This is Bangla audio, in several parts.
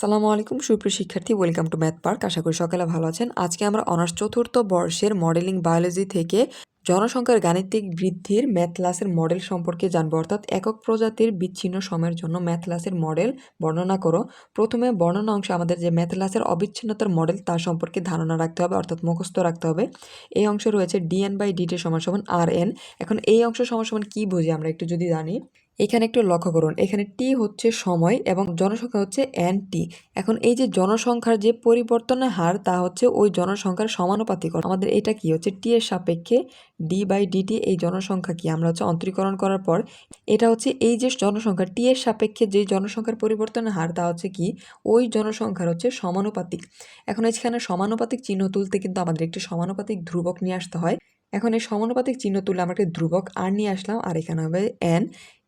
আসসালামু আলাইকুম, সুপ্রিয় শিক্ষার্থী। ওয়েলকাম টু ম্যাথ পার্ক আশা করি সকালে ভালো আছেন। আজকে আমরা অনার্স চতুর্থ বর্ষের মডেলিং বায়োলজি থেকে জনসংখ্যার গাণিতিক বৃদ্ধির ম্যাথ ক্লাসের মডেল সম্পর্কে জানব। অর্থাৎ একক প্রজাতির বিচ্ছিন্ন সময়ের জন্য ম্যাথ ক্লাসের মডেল বর্ণনা করো। প্রথমে বর্ণনা অংশে, আমাদের যে ম্যাথ ক্লাসের অবিচ্ছিন্নতার মডেল তার সম্পর্কে ধারণা রাখতে হবে, অর্থাৎ মুখস্থ রাখতে হবে। এই অংশে রয়েছে ডিএন বাই ডিটি সমান সমান আর এন এখন এই অংশ সমান সমান কী বুঝি? আমরা একটু যদি জানি। এখানে একটু লক্ষ্য করুন, এখানে টি হচ্ছে সময় এবং জনসংখ্যা হচ্ছে এন টি এখন এই যে জনসংখ্যার যে পরিবর্তনের হার, তা হচ্ছে ওই জনসংখ্যার সমানুপাতিক আমাদের এটা কি হচ্ছে? টি এর সাপেক্ষে ডি বাই ডিটি এই জনসংখ্যা কি? আমরা হচ্ছে অন্তরীকরণ করার পর এটা হচ্ছে এই যে জনসংখ্যা টি এর সাপেক্ষে যে জনসংখ্যার পরিবর্তনের হার, তা হচ্ছে কি? ওই জনসংখ্যার হচ্ছে সমানুপাতিক। এখন এখানে সমানুপাতিক চিহ্ন তুলতে কিন্তু আমাদের একটি সমানুপাতিক ধ্রুবক নিয়ে আসতে হয়। এখন এই সমানুপাতিক চিহ্ন তুলে আমরা একটা ধ্রুবক আর নিয়ে আসলাম, আর এখানে হবে এন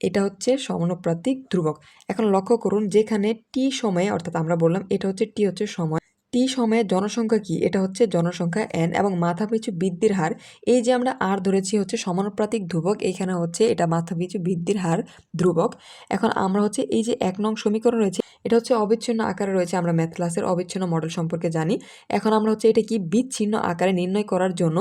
এটা হচ্ছে সমানুপাতিক ধ্রুবক। এখন লক্ষ্য করুন যেখানে টি সময়ে, অর্থাৎ আমরা বললাম এটা হচ্ছে টি হচ্ছে সময় টি সময়ে জনসংখ্যা কি? এটা হচ্ছে জনসংখ্যা এন এবং মাথাপিছু বৃদ্ধির হার। এই যে আমরা আর ধরেছি হচ্ছে সমানুপাতিক ধ্রুবক এইখানে হচ্ছে এটা মাথাপিছু বৃদ্ধির হার ধ্রুবক। এখন আমরা হচ্ছে এই যে এক নং সমীকরণ রয়েছে, এটা হচ্ছে অবিচ্ছিন্ন আকারে রয়েছে, আমরা ম্যাথ ক্লাসের অবিচ্ছিন্ন মডেল সম্পর্কে জানি। এখন আমরা হচ্ছে এটা কি বিচ্ছিন্ন আকারে নির্ণয় করার জন্য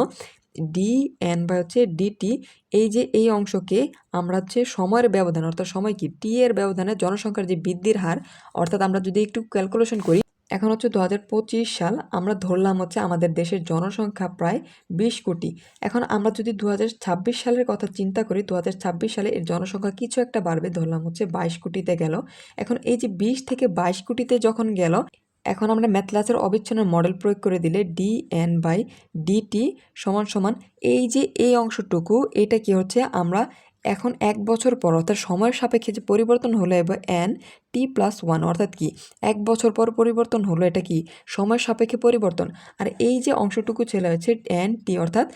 ডি এন বা হচ্ছে ডিটি এই যে এই অংশকে আমরা হচ্ছে সময়ের ব্যবধান, অর্থাৎ সময় কি? টি এর ব্যবধানে জনসংখ্যার যে বৃদ্ধির হার, অর্থাৎ আমরা যদি একটু ক্যালকুলেশন করি, এখন হচ্ছে দু হাজার পঁচিশ সাল আমরা ধরলাম হচ্ছে আমাদের দেশের জনসংখ্যা প্রায় বিশ কোটি। এখন আমরা যদি দু হাজার ছাব্বিশ সালের কথা চিন্তা করি দু হাজার ছাব্বিশ সালে এর জনসংখ্যা কিছু একটা বাড়বে, ধরলাম হচ্ছে বাইশ কোটিতে গেল। এখন এই যে বিশ থেকে বাইশ কোটিতে যখন গেল এখন আমরা ম্যাথ ক্লাসের অবিচ্ছিন্ন মডেল প্রয়োগ করে দিলে ডি এন বাই ডিটি সমান সমান এই যে এই অংশটুকু, এটা কি হচ্ছে? আমরা এখন এক বছর পর, অর্থাৎ সময়ের সাপেক্ষে যে পরিবর্তন হলো, এবার এন টি প্লাস ওয়ান অর্থাৎ কি? এক বছর পর পরিবর্তন হলো, এটা কি? সময়ের সাপেক্ষে পরিবর্তন। আর এই যে অংশটুকু ছেলে হচ্ছে এন টি অর্থাৎ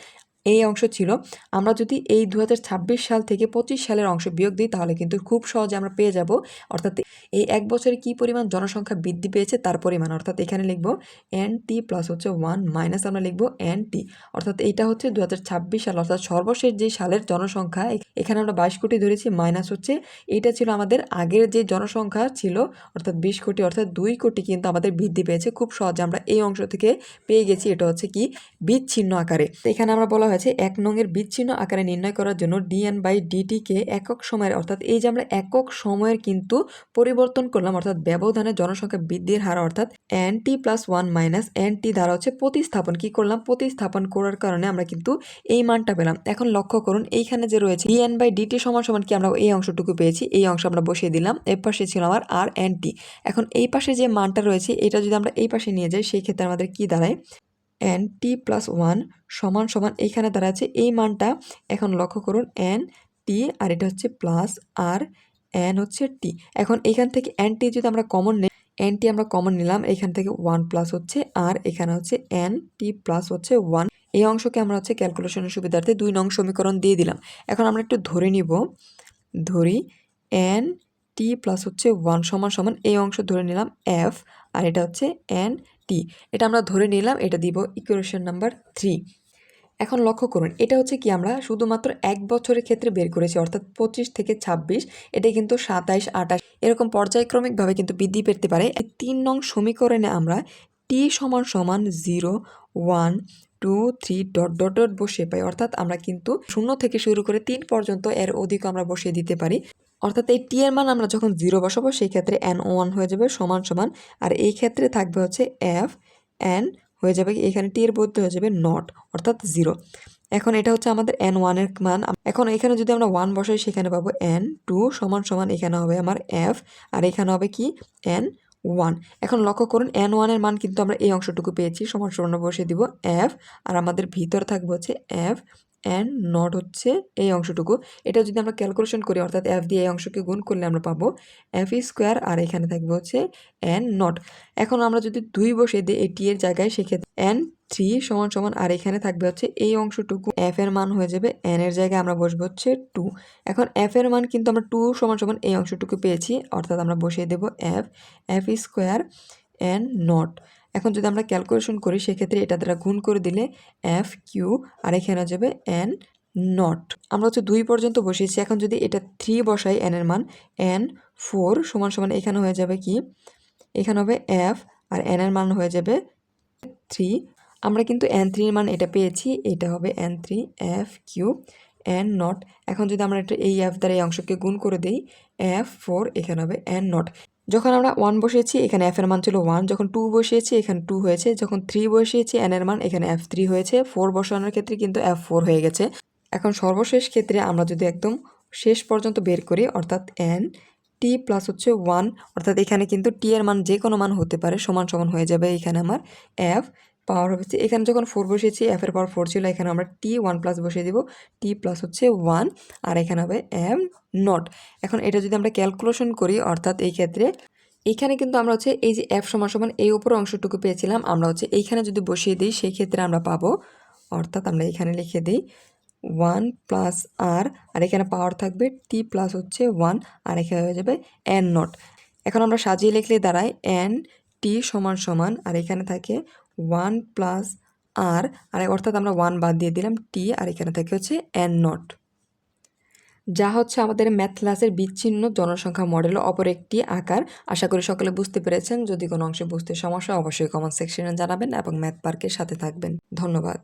এই অংশ ছিল। আমরা যদি এই দু হাজার ছাব্বিশ সাল থেকে পঁচিশ সালের অংশ বিয়োগ দিই, তাহলে কিন্তু খুব সহজে আমরা পেয়ে যাব। অর্থাৎ এই এক বছরে কি পরিমাণ জনসংখ্যা বৃদ্ধি পেয়েছে তার পরিমাণ? অর্থাৎ এখানে লিখব এন টি প্লাস হচ্ছে ওয়ান মাইনাস আমরা লিখব এন টি। অর্থাৎ এইটা হচ্ছে দু হাজার ছাব্বিশ সাল। অর্থাৎ সর্বশেষ যে সালের জনসংখ্যা, এখানে আমরা বাইশ কোটি ধরেছি, মাইনাস হচ্ছে এইটা ছিল আমাদের আগের যে জনসংখ্যা ছিল। অর্থাৎ বিশ কোটি, অর্থাৎ দুই কোটি কিন্তু আমাদের বৃদ্ধি পেয়েছে। খুব সহজে আমরা এই অংশ থেকে পেয়ে গেছি। এটা হচ্ছে কি? বিচ্ছিন্ন আকারে। এখানে আমরা বলা হয়েছে এক নংয়ের বিচ্ছিন্ন আকারে নির্ণয় করার জন্য ডিএন বাই ডিটিকে একক সময়ের, অর্থাৎ এই যে আমরা একক সময়ের কিন্তু পরিবর্তন করলাম, অর্থাৎ ব্যবধানে জনসংখ্যা বৃদ্ধির হার, অর্থাৎ N T plus one minus N T দ্বারা হচ্ছে প্রতিস্থাপন। কি করলাম? প্রতিস্থাপন করার কারণে আমরা কিন্তু এই মানটা পেলাম। এখন লক্ষ্য করুন, এইখানে যে রয়েছে ডিএন বাই ডিটি সমান সমান কি আমরা এই অংশটুকু পেয়েছি? এই অংশ আমরা বসিয়ে দিলাম, এর পাশে ছিল আমার আর এন টি এখন এই পাশে যে মানটা রয়েছে, এটা যদি আমরা এই পাশে নিয়ে যাই, সেই ক্ষেত্রে আমাদের কি দাঁড়ায়? এন টি প্লাস ওয়ান সমান সমান এইখানে দাঁড়াচ্ছে। এই মানটা এখন লক্ষ্য করুন এন টি আর এটা হচ্ছে প্লাস আর এন হচ্ছে টি এখন এখান থেকে এন টি যদি আমরা কমন নিই এন টি আমরা কমন নিলাম, এখান থেকে ওয়ান প্লাস হচ্ছে আর এখানে হচ্ছে এন টি প্লাস হচ্ছে ওয়ান এই অংশকে আমরা হচ্ছে ক্যালকুলেশনের সুবিধার্থে দুই নং সমীকরণ দিয়ে দিলাম। এখন আমরা একটু ধরে নিব। ধরি এন টি প্লাস হচ্ছে ওয়ান সমান সমান, এই অংশ ধরে নিলাম এফ আর এটা হচ্ছে এন টি এটা আমরা ধরে নিলাম, এটা দিব ইকুয়েশন নাম্বার থ্রি এখন লক্ষ্য করুন, এটা হচ্ছে কি আমরা শুধুমাত্র এক বছরের ক্ষেত্রে বের করেছি, অর্থাৎ পঁচিশ থেকে ছাব্বিশ, এটা কিন্তু সাতাইশ, আঠাশ, এরকম পর্যায়ক্রমিকভাবে কিন্তু বৃদ্ধি পেতে পারে। তিন নং সমীকরণে আমরা টি সমান সমান zero one two three dot dot dot বসিয়ে পাই, অর্থাৎ আমরা কিন্তু শূন্য থেকে শুরু করে তিন পর্যন্ত এর অধিক আমরা বসিয়ে দিতে পারি। অর্থাৎ এই টি এর মান আমরা যখন জিরো বসাবো, সেই ক্ষেত্রে এন ওয়ান হয়ে যাবে সমান সমান, আর এই ক্ষেত্রে থাকবে হচ্ছে এফ এন হয়ে যাবে, এখানে টি এর বলতে হয়ে যাবে নট অর্থাৎ জিরো এখন এটা হচ্ছে আমাদের এন ওয়ানের মান। এখন এখানে যদি আমরা ওয়ান বসাই, সেখানে পাবো এন টু সমান সমান, এখানে হবে আমার এফ আর এখানে হবে কি? এন ওয়ান এখন লক্ষ্য করুন এন ওয়ানের মান কিন্তু আমরা এই অংশটুকু পেয়েছি, সমান সমান বসিয়ে দিব এফ আর আমাদের ভিতর থাকবে হচ্ছে এফ অ্যান্ড নট হচ্ছে এই অংশটুকু। এটা যদি আমরা ক্যালকুলেশন করি, অর্থাৎ এফ দিয়ে এই অংশকে গুণ করলে আমরা পাবো এফ স্কোয়ার আর এখানে থাকবে হচ্ছে এন নট এখন আমরা যদি দুই বসে দিই এই টি এর জায়গায়, সেক্ষেত্রে এন থ্রি সমান সমান, আর এখানে থাকবে হচ্ছে এই অংশটুকু। এফ এর মান হয়ে যাবে এন এর জায়গায় আমরা বসবো হচ্ছে টু এখন এফ এর মান কিন্তু আমরা টু সমান সমান এই অংশটুকু পেয়েছি, অর্থাৎ আমরা বসিয়ে দেবো f f square n nought এখন যদি আমরা ক্যালকুলেশন করি, সেক্ষেত্রে এটা দ্বারা গুণ করে দিলে এফ কিউ আর এখানে যাবে এন নট আমরা হচ্ছে দুই পর্যন্ত বসিয়েছি, এখন যদি এটা থ্রি বসাই এন এর মান এন ফোর সমান সমান এখানে হয়ে যাবে কি? এখানে হবে এফ আর এন এর মান হয়ে যাবে থ্রি আমরা কিন্তু এন থ্রির মান এটা পেয়েছি, এটা হবে n three f q n nought এখন যদি আমরা এটা এই এফ দ্বারা এই অংশকে গুণ করে দিই এফ ফোর এখানে হবে এন নট যখন আমরা ওয়ান বসিয়েছি, এখানে এফ এর মান ছিল ওয়ান যখন টু বসিয়েছি, এখানে টু হয়েছে। যখন থ্রি বসিয়েছি এন এর মান, এখানে এফ থ্রি হয়েছে। ফোর বসানোর ক্ষেত্রে কিন্তু এফ ফোর হয়ে গেছে। এখন সর্বশেষ ক্ষেত্রে আমরা যদি একদম শেষ পর্যন্ত বের করি, অর্থাৎ এন টি প্লাস হচ্ছে ওয়ান অর্থাৎ এখানে কিন্তু টি এর মান যে কোনো মান হতে পারে, সমান সমান হয়ে যাবে এখানে আমার এফ পাওয়ার হচ্ছে এখানে যখন ফোর বসিয়েছি এফ এর পাওয়ার ফোর ছিল, এখানে আমরা টি ওয়ান প্লাস বসিয়ে দেবো। টি প্লাস হচ্ছে ওয়ান আর এখানে হবে এম নট এখন এটা যদি আমরা ক্যালকুলেশন করি, অর্থাৎ এই ক্ষেত্রে এইখানে কিন্তু আমরা হচ্ছে এই যে এফ সমান সমান এই উপর অংশটুকু পেয়েছিলাম, আমরা হচ্ছে এইখানে যদি বসিয়ে দিই, সেই ক্ষেত্রে আমরা পাবো, অর্থাৎ আমরা এখানে লিখে দিই ওয়ান প্লাস আর আর এখানে পাওয়ার থাকবে টি প্লাস হচ্ছে ওয়ান আর এখানে হয়ে যাবে এন নট এখন আমরা সাজিয়ে লিখলে দাঁড়ায় এন টি সমান সমান, আর এখানে থাকে ওয়ান প্লাস আর আর অর্থাৎ আমরা ওয়ান বাদ দিয়ে দিলাম টি আর এখানে থেকে হচ্ছে এন নট যা হচ্ছে আমাদের ম্যাথ ক্লাসের বিচ্ছিন্ন জনসংখ্যা মডেল অপর একটি আকার। আশা করি সকলে বুঝতে পেরেছেন। যদি কোনো অংশে বুঝতে সমস্যা অবশ্যই কমেন্ট সেকশনে জানাবেন এবং ম্যাথ পার্কের সাথে থাকবেন। ধন্যবাদ।